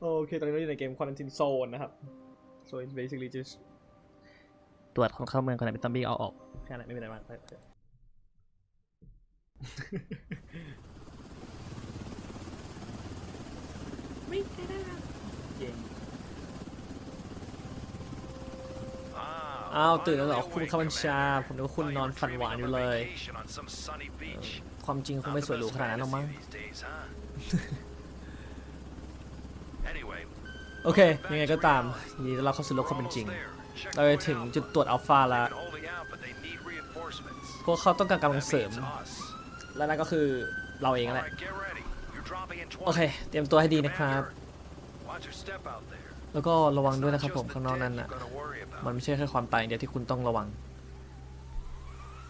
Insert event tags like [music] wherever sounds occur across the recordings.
โอเค ตอนนี้เราอยู่ในเกม Quarantine Zone นะครับ so it's basically just ตรวจคนเข้าเมืองคนไหนเป็นซอมบี้เอาออกแค่นั้นไม่มีอะไรมากไปไปไม่ได้เย็นอ้าวตื่นแล้วเหรอคุณคำบัญชา ผมนึกว่าคุณนอนฝันหวานอยู่เลย ความจริงคงไม่สวยหรูขนาดนั้นหรอกมั้ง โอเค ยังไงก็ตามนี่เราเข้าสู่โลกความเป็นจริง เราจะถึงจุดตรวจอัลฟาแล้ว พวกเขาต้องการกำลังเสริม และนั่นก็คือเราเองแหละ โอเค เตรียมตัวให้ดีนะครับ แล้วก็ระวังด้วยนะครับผมข้างนอกนั้นน่ะ มันไม่ใช่แค่ความตายอย่างเดียวที่คุณต้องระวัง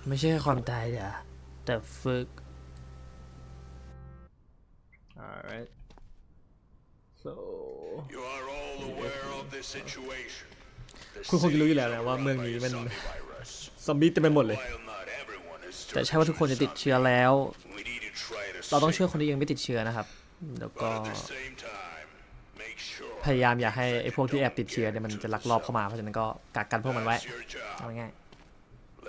ไม่ใช่แค่ความตายเดียวแต่ฝึก alright so You are all aware of the situation. The คุณคงจะรู้อยู่แล้ว cities นะ are ว่า run เมือง by นี้ a มัน zombie virus. ซอมบี้เต็มไปหมดเลย While not everyone is แต่ใช่ว่าทุกคนจะติดเชื้อแล้ว we need to try to เราต้องช่วย save คนที่ยังไม่ติดเชื้อนะครับ แล้วก็ But at the same time, make sure พยายามอย่าให้ไอ้พวกที่แอบติดเชื้อเนี่ยมันจะลักลอบเข้ามา เพราะฉะนั้นก็กักกันพวกมันไว้ that's your job. เอาง่าย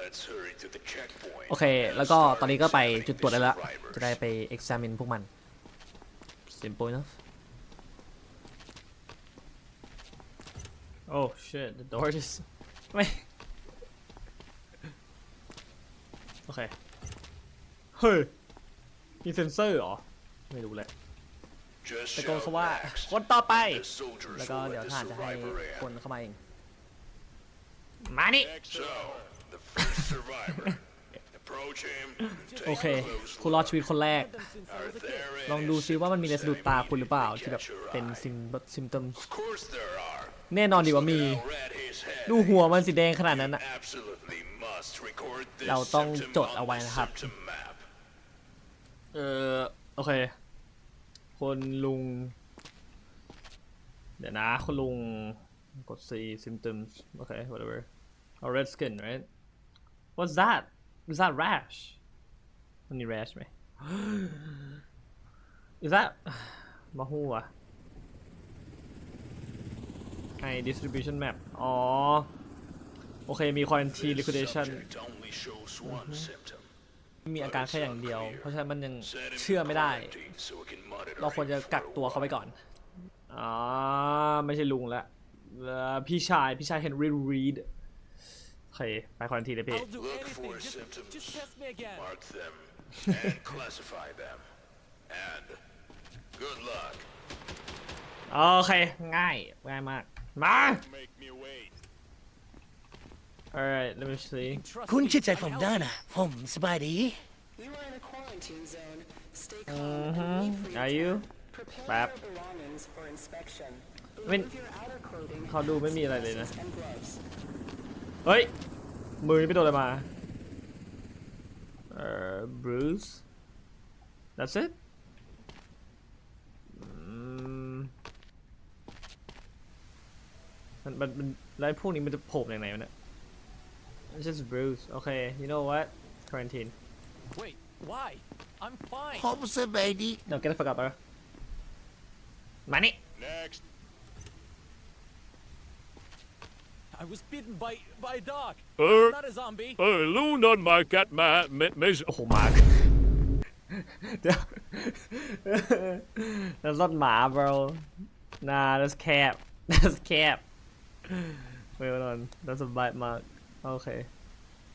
Let's hurry to the checkpoint. ๆโอเค แล้วก็ตอนนี้ก็ไปจุดตรวจได้แล้ว จะได้ไป examine พวกมัน simple enough oh shit the door just ไม่โอเคเฮ้ย มีเซนเซอร์เหรอ ไม่รู้เลย Just ตะโกน shout เขาว่า next. คนต่อไป The soldiers แล้วก็ will เดี๋ยว let ท the หารจะให้ survivor คน in. เข้ามาเอง มานี่ So, the first survivor. Approach him. โอ Take เค a close คุณรอดชีวิต look. คนแรก Are there ลอง any ดูซิว่ามันมีอะไรสะดุดตาคุณหรือเปล่า symptoms ที่แบบ that catch your เป็น eye? ซิมซิมตม แน่นอนดีว่ามี Look at how red his head ดูหัวมันสีแดงขนาดนั้น is. อะ Absolutely must record this เราต้อง symptom จด on เอาไว้ the นะครับ symptom map. เออโอเค คนลุง เดี๋ยวนะคุณลุงกด C symptoms โอเค whatever a red skin right what's that is that rash มันมี rash ไหม is that มาหูอ่ะไอ distribution map อ๋อ โอเค มี quarantine This liquidation subject only shows one symptom. มีอาการแค่อย่างเดียว เพราะฉะนั้นมันยัง Set him เชื่อ in ไม่ได้ quarantine so we can monitor เราควรจะ him for กัก a ตัวเขาไป while. ก่อน อ๋อ ไม่ใช่ลุงละเอ่อพี่ชาย พี่ชายเฮนรี่รีดโอเค ไปคอนทีเลยพี่ I'll do Look for anything. Just, symptoms. just test me again. Mark them and classify them. And good luck. โอเค ง่าย ง่ายมาก มา Make me wait. alright let me see Trust คุณ me, เชื่อใจ I'm ผมได้ helping. นะผมสบายดี You are in a quarantine zone. Stay calm Mhm. and wait for your Are you? turn. Prepare Bap. your belongings for inspection. I mean, Remove your outer clothing, เขาดูไม่มีอะไรเลยนะ glasses, and gloves. เฮ้ย มือนี่ไปโดนอะไรมา เอ่อ bruise that's it มันมันมันแล้วไอ้พวกนี้มันจะโผล่จากไหนวะเนี่ย it's just bruise okay you know what quarantine Wait, why? I'm fine. ผมสบายดี no get the fuck up bro มานี่ Next. I was bitten by by a dog. Uh, Not a zombie. uh, loon on my cat, ma, ma, ma, โอ้โหหมา[laughs] เดี๋ยว that's not หมา bro nah that's cat [laughs] that's cat เวลนอนแล้สบายมากโอเค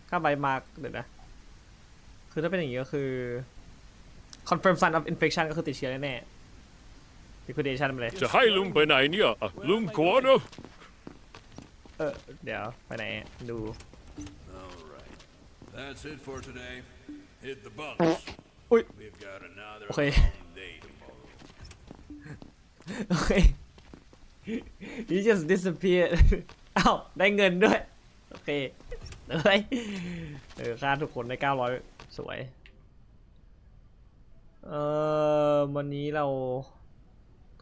ข้าใบมากเดี๋ยวนะ คือถ้าเป็นอย่างนี้ก็คือ confirm sign of infection ก็คือติดเชื้อแน่ liquidation ไปเลย จะให้ลุงไปไหนเนี่ยลุงขวานะเออ เดี๋ยว ไปไหน ดู right. That's it for today. Hit the bumps. อุ้ย We've got another long day tomorrow. โอเค you just disappeared อ้าวได้เงินด้วย โอเคเฮ้ยเออค่าทุกคนได้เก้าร้อยสวย เออวันนี้เรา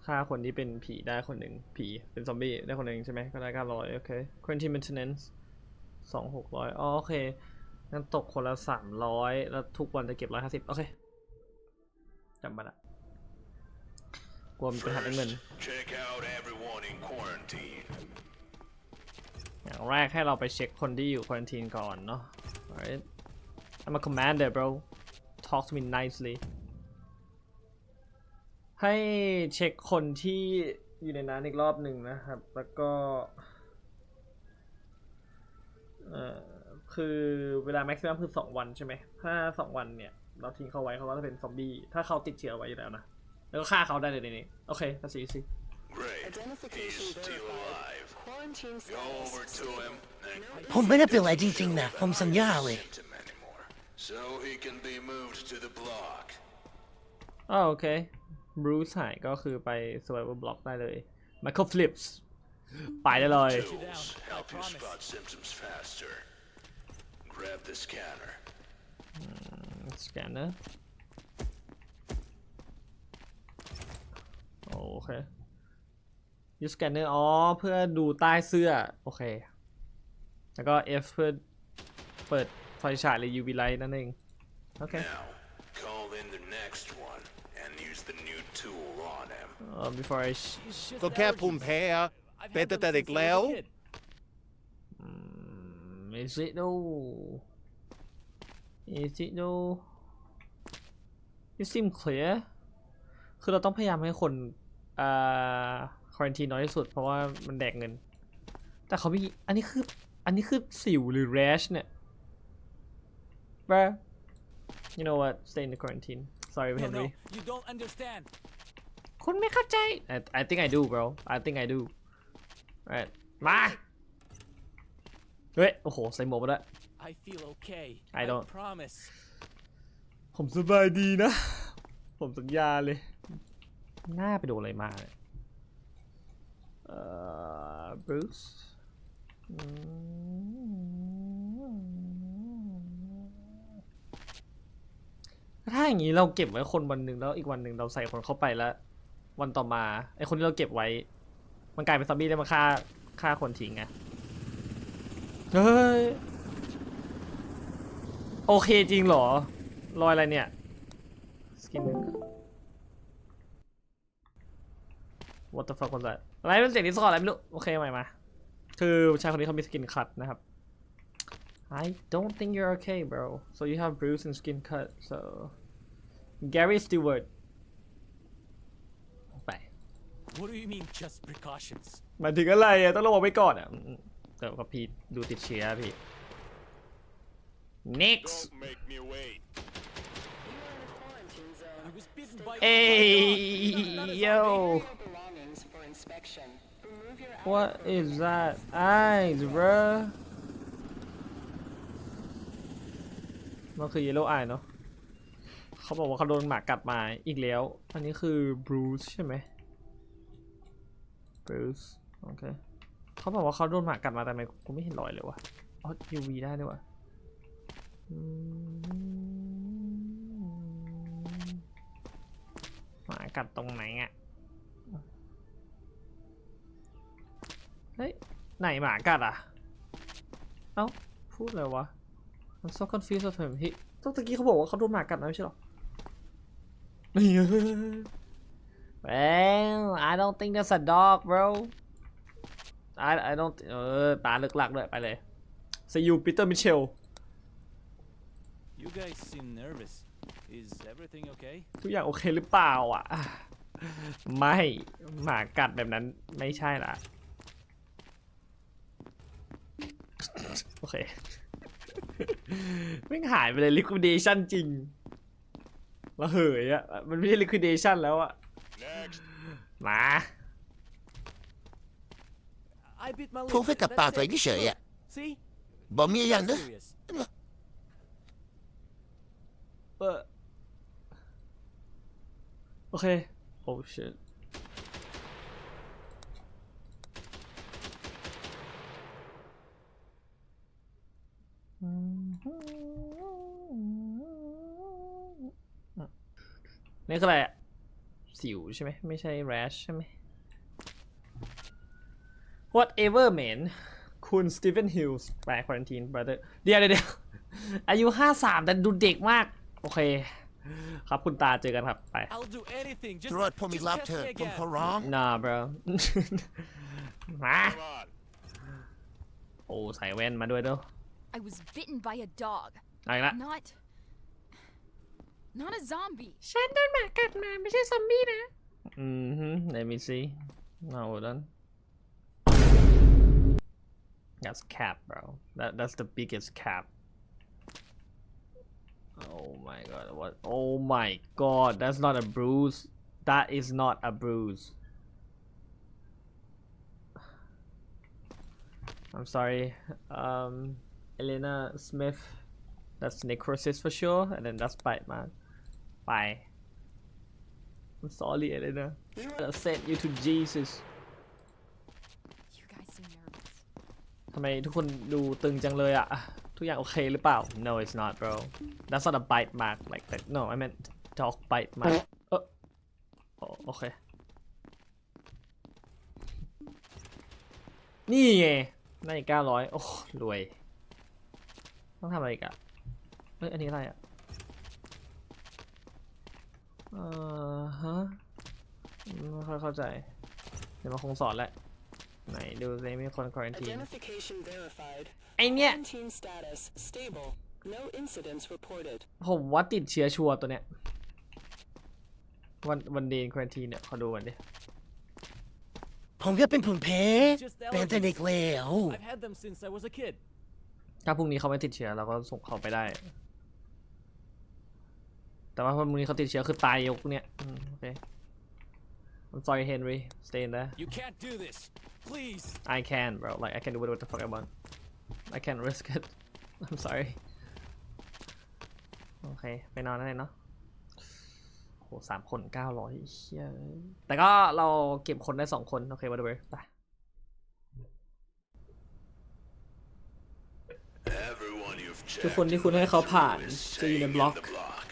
ฆ่าคนที่เป็นผีได้คนหนึ่งผีเป็นซอมบี้ได้คนหนึ่งใช่ไหมก็ได้เก้าร้อยโอเค quarantine maintenance สองหกร้อยอ๋อโอเคงั้นตกคนละสามร้อยแล้วทุกวันจะเก็บร้อยห้าสิบโอเคจำมาละกลัวมีปัญหาเรื่องเงิน อย่างแรกให้เราไปเช็คคนที่อยู่ควอนตีนก่อนเนาะ alright I'm a commander bro talk to me nicely ให้เช็คคนที่อยู่ในนั้นอีกรอบหนึ่งนะครับ แล้วก็เออคือเวลา maximum คือ2วันใช่ไหม ถ้า2วันเนี่ย เราทิ้งเขาไว้เขาก็จะเป็นซอมบี้ ถ้าเขาติดเชื้อไว้อยู่แล้วนะ แล้วก็ฆ่าเขาได้เลยในนี้ โอเค that's easy Great. Identification He's still verified. alive. Quarantine Go over status. to him and ผมไม่ได้เป็นอะไรจริงๆนะผมสัญญาเลย him anymore. So he can be moved to the block. อ๋อโอเคบรูซหายก็คือไป survival block ได้เลย Michael Phillips ไปได้เลย Tools I help you promise. spot symptoms faster. Grab the scanner. สแก นเนอร์โอเคยูสแกนเนอร์อ๋อ เพื่อดูใต้เสื้อ โอเค แล้วก็ F เพื่อเปิดไฟฉายหรือ UV light นั่นเอง โอเค Now, call in the next one and use the new tool on him. uh, before I sh- It's just ก็แค่ allergies. ภูมิแพ้อะ I've เป็น had ตั้ them งแต่เด็ก since I แล้ว was a kid. Mm, is it though is it though you seem clear คือเราต้องพยายามให้คนอ่า ควอนตีน้อยที่สุดเพราะว่ามันแดกเงิน แต่เขามีอันนี้คือ อันนี้คือสิวหรือ rash เนี่ย bruh you know what stay in the quarantine sorry No, Henry no, you don't understand. คุณไม่เข้าใจ I, I think I do bro I think I do right มาเฮ้ยโอ้โหใส่หมวกมาด้วย I feel okay. I don't. promise. ผมสบายดีนะ ผมสัญญาเลย หน้าไปโดนอะไรมาเนี่ยเอ่อ บรูซถ้าอย่างนี้เราเก็บไว้คนวันหนึ่งแล้วอีกวันหนึ่งเราใส่คนเข้าไปแล้ว วันต่อมาไอคนที่เราเก็บไว้ มันกลายเป็นซอมบี้ได้มาฆ่าฆ่าคนทิ้งไงเฮ้ยโอเคจริงเหรอรอยอะไรเนี่ยสกิน What the fuck was that อะไรเป็นเสียงดิสคอร์ดอะไรไม่รู้ โอเคใหม่มา คือชายคนนี้เขามีสกินคัตนะครับ I don't think you're okay bro so you have bruise and skin cut so Gary Stewart ไป What do you mean, just precautions? หมายถึงอะไรอะต้องระวังไว้ก่อนอะอืมแต่กับพี่ดูติดเชื้อพี่ next Don't make me wait. Quarantine what is that eyes bruh มันคือ yellow eye เนอะเขาบอกว่าเขาโดนหมากัดมาอีกแล้ว อันนี้คือ bruise ใช่ไหม bruise โอเคเขาบอกว่าเขาโดนหมากัดมาแต่ทำไมกูไม่เห็นรอยเลยวะอ๋อ UV ได้ด้วยวะอืมหมากัดตรงไหนอะ ฮ้ย ไหนหมากัดอะ เอ้า พูดอะไรวะ I'm so confused with him ที่ตตะกี้เขาบอกว่าเขาโดนหมากัดนะไม่ใช่หรอ Well I don't think that's a dog bro I I don't เออตาลึกลักด้วยไปเลย See you Peter Mitchell You guys seem nervous. Is everything okay? ทุกอย่างโอเคหรือเปล่าอะ ไม่หมากัดแบบนั้นไม่ใช่ละ โอเคไม่งหายไปเลย liquidation จริงระเหยอะมันไม่ใช่ liquidation แล้วอะ Next. มา I bit my lip. พูดให้กับ that's ปากตัวเอ it. งเฉยๆอะ See? บอกมีอย่างนะ Serious. เออโอเค oh shit นี่คืออะไรอะสิวใช่ไหมไม่ใช่ rash ใช่ไหม whatever man คุณสตีเฟนฮิลส์ไปควอนตีน brother เดี๋ยวเดี๋ยวเดี๋ยวอายุ 53 แต่ดูเด็กมาก โอเค ครับคุณตาเจอกันครับ ไป I'll do anything. Just, ตรวจผมมี just รับ test เธอ me ผม again. ขอร้อง nah bro มา Come on. โอ้ ใส่แว่นมาด้วยเด้อ I was bitten by a dog. เอาอีกละ Not. Not a zombie. ฉันโดนหมากัดมาไม่ใช่ซอมบี้นะ อืมฮึ let me see no hold on that's cap bro that that's the biggest cap oh my god what oh my god that's not a bruise that is not a bruise I'm sorry um Elena Smith that's necrosis for sure and then that's bite mark Bye I'm sorry Elena I sent you to Jesus You guys seem nervous. ทำไมทุกคนดูตึงจังเลยอะทุกอย่างโอเคหรือเปล่า No it's not bro That's not a bite mark like that No I meant dog bite mark เออโอโอเค นี่ไงได้อีกเก้าร้อยโอ้รวย ต้องทำอะไรอีกอะเฮ้ยอันนี้อะไรอะ เออฮะไม่ค่อยเข้าใจ เดี๋ยวมาคงสอนแหละ ไหนดูซิมีคนควอรันที Identification verified. ไอเนี่ย Quarantine status stable. No incidents reported. ผมว่าติดเชื้อชัวร์ตัวเนี้ย วันวันเดนควอรันทีเนี่ยขอดูกันดิ ผมก็เป็นภูมิแพ้ Just เป็นแต่เด็ก allergies. แล้ว I've had them since I was a kid. ถ้าพรุ่งนี้เขาไม่ติดเชื้อเราก็ส่งเขาไปได้ แต่ว่าพรุ่งนี้เขาติดเชื้อคือตายยกเนี่ยอืมโอเค I'm sorry Henry stay in there You can't do this. Please. I can bro like I can do whatever the fuck I want I can't risk it I'm sorry โอเค ไปนอนได้เลยเนาะโหสามคนเก้าร้อยเชี่ยแต่ก็เราเก็บคนได้สองคน โอเค whatever ไป Everyone you've ทุก checked คนที่คุณให้เขาผ่าน is จะอยู่ใน staying บล็อก in the block.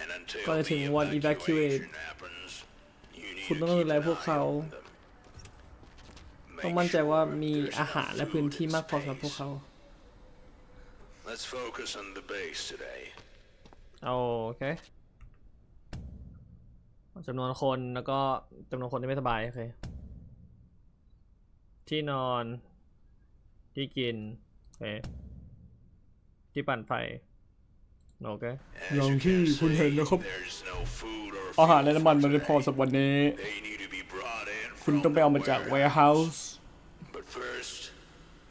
And until ก่อนจะถึง the วัน evacuate evacuation happens, you need คุณ to ต้องดู keep แล an พวก eye เขา on them. ต้อง Make มั่นใจว่า sure มี there's อาหาร enough และพื้น food ที่ and มากพอสำหรับพวก space. เขา Let's focus on the base today. โอเคจำนวนคนแล้วก็จำนวนคนที่ไม่สบายโอเค ที่นอน ที่กินโอเคที่ปั่นไฟ โอเค As อย่าง you ที่ can คุณเห็น see, นะครับ there's no food or อาหาร fuel และน้ำมัน for มันไม่พอ today. สำหรับวันนี้ They need to be brought in คุณ from ต้องไปเอามา the จาก warehouse. warehouse But first,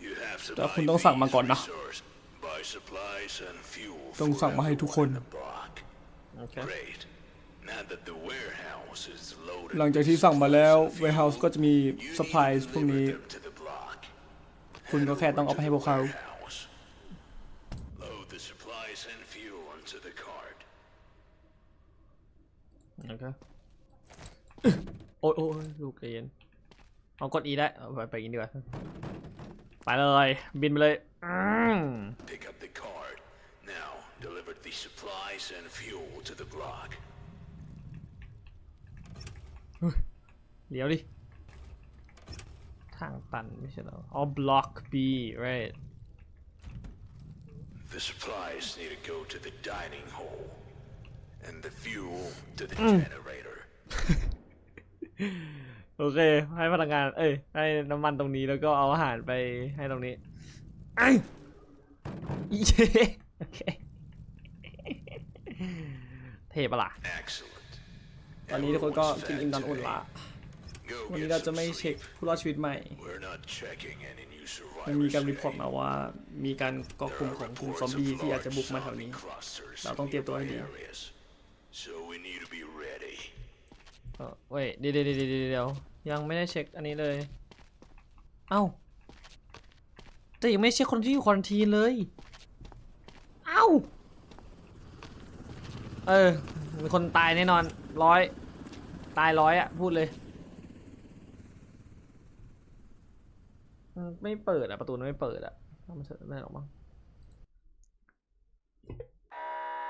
you have to แต่ buy คุณต้องสั่งมาก่อนนะ these resources, buy supplies and fuel ต้อง for สั่งมาให้ทุกคน everyone in the block. โอเค Great. Now that the warehouse is loaded หลังจากที่สั่งมาแล้ว with supplies and warehouse fuel, ก็จะมี you need to supplies พวก deliver นี้ them to the block. คุณก็แค่ต้องเอาไปให้พวกเขา Warehouse. Load the supplies and fuel onto the cart. โอเคโอ้ยโอ้ยลูกใจเย็นเอากด E ได้เอาไปไปกินดีกว่าไปเลยบินไปเลยอืม Pick up the cart. Now, deliver the supplies and fuel to the block. เดี๋ยวดิทางตันไม่ใช่เหรออ๋อ block B right The supplies need to go to the dining hall, and the fuel to the Mm. generator. โอเค ให้พนักงาน เอ้ย ให้น้ำมันตรงนี้แล้วก็เอาอาหารไปให้ตรงนี้ไอ้เย้โอเค เทปะล่ะ Excellent. ตอนนี้ทุกคนก็ Everyone's กินอิ่ม fed นอนอุ่นละ today. Go วันนี้ get เราจะ some ไม่เช็ค sleep. ผู้รอดชีวิตใหม่ We're not checking any new มันมี survivors การรีพอร์ต today. มาว่ามีการก่อกลุ่ม There ข are องกลุ่ม reports ซอมบี้ of ที่อาจจะ large บุกมาแถว zombie นี้ clusters เรา in ต้องเตรียมตัวให้ดี nearby areas. So we need to be ready. เออเว้ยเดี๋ยวเดี๋ยวเดี๋ยวเดี๋ยวเดี๋ยวยังไม่ได้เช็คอันนี้เลย เอ้า แต่ยังไม่เช็คคนที่อยู่ควอนทีนเลย เอ้า เออ มีคนตายแน่นอนร้อย ตายร้อยอะพูดเลยอืมไม่เปิดอะประตูมันไม่เปิดอะทำมันเถอะไม่หรอกมั้ง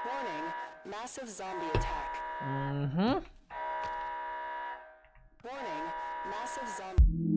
Warning. Massive zombie attack. Mm-hmm. Warning, massive zombie.